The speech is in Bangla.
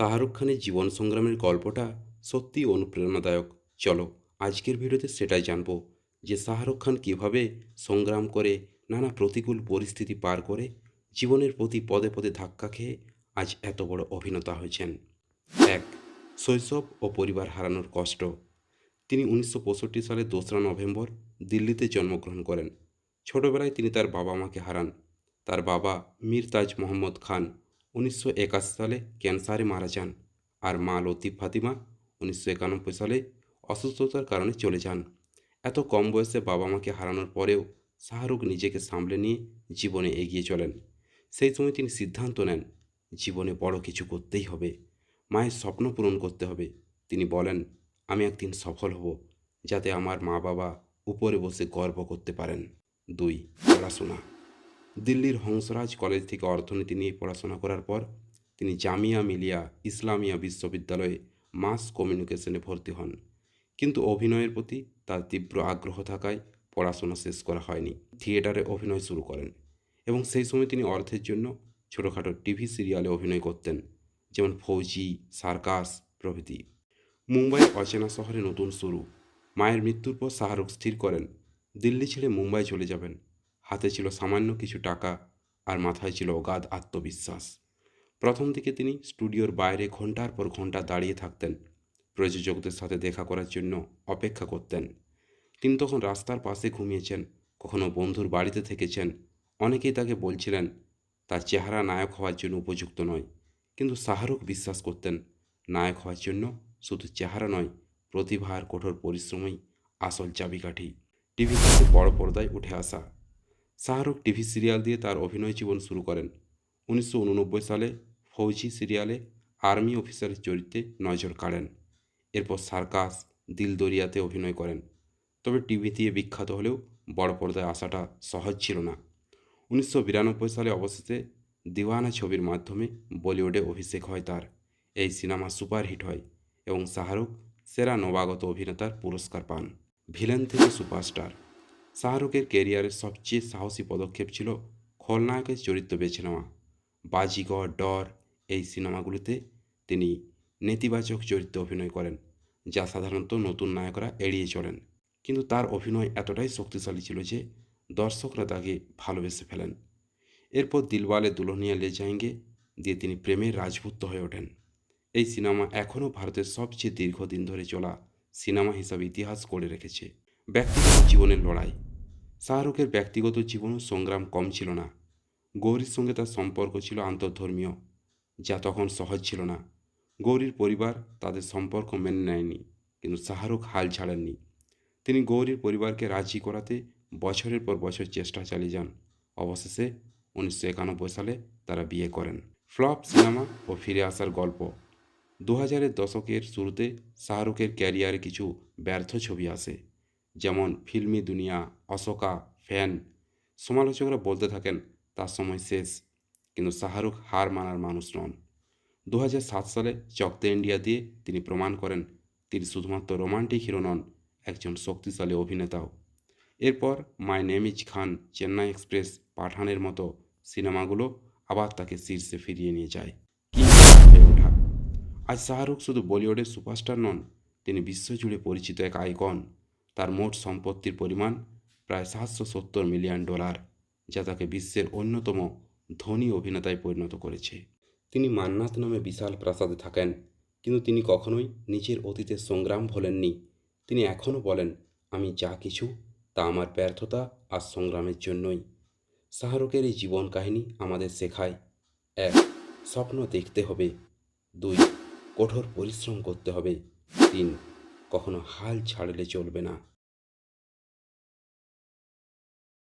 শাহরুখ খানের জীবন সংগ্রামের গল্পটা সত্যিই অনুপ্রেরণাদায়ক। চলো, আজকের ভিডিওতে সেটাই জানব যে শাহরুখ খান কীভাবে সংগ্রাম করে, নানা প্রতিকূল পরিস্থিতি পার করে, জীবনের প্রতি পদে পদে ধাক্কা খেয়ে আজ এত বড় অভিনেতা হয়েছেন। এক, শৈশব ও পরিবার হারানোর কষ্ট। তিনি উনিশশো পঁয়ষট্টি সালে দোসরা নভেম্বর দিল্লিতে জন্মগ্রহণ করেন। ছোটবেলায় তিনি তার বাবা মাকে হারান। তার বাবা মীর তাজ মোহাম্মদ খান উনিশশো একাশি সালে ক্যান্সারে মারা যান আর মা লতিফ ফাতিমা উনিশশো একানব্বই সালে অসুস্থতার কারণে চলে যান। এত কম বয়সে বাবা মাকে হারানোর পরেও শাহরুখ নিজেকে সামলে নিয়ে জীবনে এগিয়ে চলেন। সেই সময় তিনি সিদ্ধান্ত নেন, জীবনে বড় কিছু করতেই হবে, মায়ের স্বপ্ন পূরণ করতে হবে। তিনি বলেন, আমি একদিন সফল হব, যাতে আমার মা বাবা উপরে বসে গর্ব করতে পারেন। দুই পড়াশোনা। দিল্লির হংসরাজ কলেজ থেকে অর্থনীতি নিয়ে পড়াশোনা করার পর তিনি জামিয়া মিলিয়া ইসলামিয়া বিশ্ববিদ্যালয়ে মাস কমিউনিকেশনে ভর্তি হন। কিন্তু অভিনয়ের প্রতি তার তীব্র আগ্রহ থাকায় পড়াশোনা শেষ করা হয়নি, থিয়েটারে অভিনয় শুরু করেন এবং সেই সময় তিনি অর্থের জন্য ছোটোখাটো টিভি সিরিয়ালে অভিনয় করতেন, যেমন ফৌজি, সার্কাস প্রভৃতি। মুম্বাই অচেনা শহরে নতুন শুরু। মায়ের মৃত্যুর পর শাহরুখ স্থির করেন, দিল্লি ছেড়ে মুম্বাই চলে যাবেন। হাতে ছিল সামান্য কিছু টাকা আর মাথায় ছিল অগাধ আত্মবিশ্বাস। প্রথম দিকে তিনি স্টুডিওর বাইরে ঘণ্টার পর ঘণ্টা দাঁড়িয়ে থাকতেন, প্রযোজকদের সাথে দেখা করার জন্য অপেক্ষা করতেন। তিনি তখন রাস্তার পাশে ঘুমিয়েছেন, কখনো বন্ধুর বাড়িতে থেকেছেন। অনেকেই তাকে বলছিলেন, তার চেহারা নায়ক হওয়ার জন্য উপযুক্ত নয়। কিন্তু শাহরুখ বিশ্বাস করতেন, নায়ক হওয়ার জন্য শুধু চেহারা নয় প্রতিভা আর কঠোর পরিশ্রমই আসল চাবিকাঠি। টিভি থেকে বড় পর্দায় উঠে আসা শাহরুখ টিভি সিরিয়াল দিয়ে তার অভিনয় জীবন শুরু করেন। উনিশশো উননব্বই সালে ফৌজি সিরিয়ালে আর্মি অফিসারের চরিত্রে নজর কাড়েন। এরপর সার্কাস দিল দরিয়াতে অভিনয় করেন। তবে টিভি দিয়ে বিখ্যাত হলেও বড় পর্দায় আসাটা সহজ ছিল না। উনিশশো বিরানব্বই সালে অবশেষে দিওয়ানা ছবির মাধ্যমে বলিউডে অভিষেক হয় তার। এই সিনেমা সুপারহিট হয় এবং শাহরুখ সেরা নবাগত অভিনেতার পুরস্কার পান। ভিলেন থেকে সুপারস্টার। শাহরুখের ক্যারিয়ারের সবচেয়ে সাহসী পদক্ষেপ ছিল খলনায়কের চরিত্র বেছে নেওয়া। বাজিগর, ডর এই সিনেমাগুলিতে তিনি নেতিবাচক চরিত্রে অভিনয় করেন, যা সাধারণত নতুন নায়করা এড়িয়ে চলেন। কিন্তু তার অভিনয় এতটাই শক্তিশালী ছিল যে দর্শকরা তাকে ভালোবেসে ফেলেন। এরপর দিলওয়ালে দুলহনিয়া লে যায়েঙ্গে দিয়ে তিনি প্রেমের রাজপুত্র হয়ে ওঠেন। এই সিনেমা এখনও ভারতের সবচেয়ে দীর্ঘদিন ধরে চলা সিনেমা হিসাবে ইতিহাস করে রেখেছে। ব্যক্তিগত জীবনের লড়াই শাহরুখের ব্যক্তিগত জীবনও সংগ্রাম কম ছিল না। গৌরীর সঙ্গে তার সম্পর্ক ছিল আন্তর্ধর্মীয় যা তখন সহজ ছিল না। গৌরীর পরিবার তাদের সম্পর্ক মেনে নেয়নি, কিন্তু শাহরুখ হাল ছাড়েননি। তিনি গৌরীর পরিবারকে রাজি করাতে বছরের পর বছর চেষ্টা চালিয়ে যান। অবশেষে উনিশশো একানব্বই সালে তারা বিয়ে করেন। ফ্লপ সিনেমা ও ফিরে আসার গল্প। দু হাজারের দশকের শুরুতে শাহরুখের ক্যারিয়ারে কিছু ব্যর্থ ছবি আসে। যেমন ফিল্মি দুনিয়া, অশোকা, ফ্যান। সমালোচকরা বলতে থাকেন, তার সময় শেষ। কিন্তু শাহরুখ হার মানার মানুষ নন। দু সালে চকতে ইন্ডিয়া দিয়ে তিনি প্রমাণ করেন, তিনি শুধুমাত্র রোমান্টিক হিরো নন, একজন শক্তিশালী অভিনেতাও। এরপর my name is Khan Chennai express পাঠানের মতো সিনেমাগুলো আবার তাকে শীর্ষে ফিরিয়ে নিয়ে যায়। কি হয়ে ওঠা! আজ শাহরুখ শুধু বলিউডের সুপারস্টার নন, তিনি বিশ্বজুড়ে পরিচিত এক আইকন। তার মোট সম্পত্তির পরিমাণ প্রায় সাতশো সত্তর মিলিয়ন ডলার, যা তাকে বিশ্বের অন্যতম ধনী অভিনেতায় পরিণত করেছে। তিনি মান্নাত নামে বিশাল প্রাসাদে থাকেন, কিন্তু তিনি কখনোই নিজের অতীতের সংগ্রাম ভোলেননি। তিনি এখনও বলেন, আমি যা কিছু, তা আমার ব্যর্থতা আর সংগ্রামের জন্যই। শাহরুখের এই জীবন কাহিনী আমাদের শেখায়, এক, স্বপ্ন দেখতে হবে। দুই, কঠোর পরিশ্রম করতে হবে। তিন, কখনো হাল ছাড়লে চলবে না।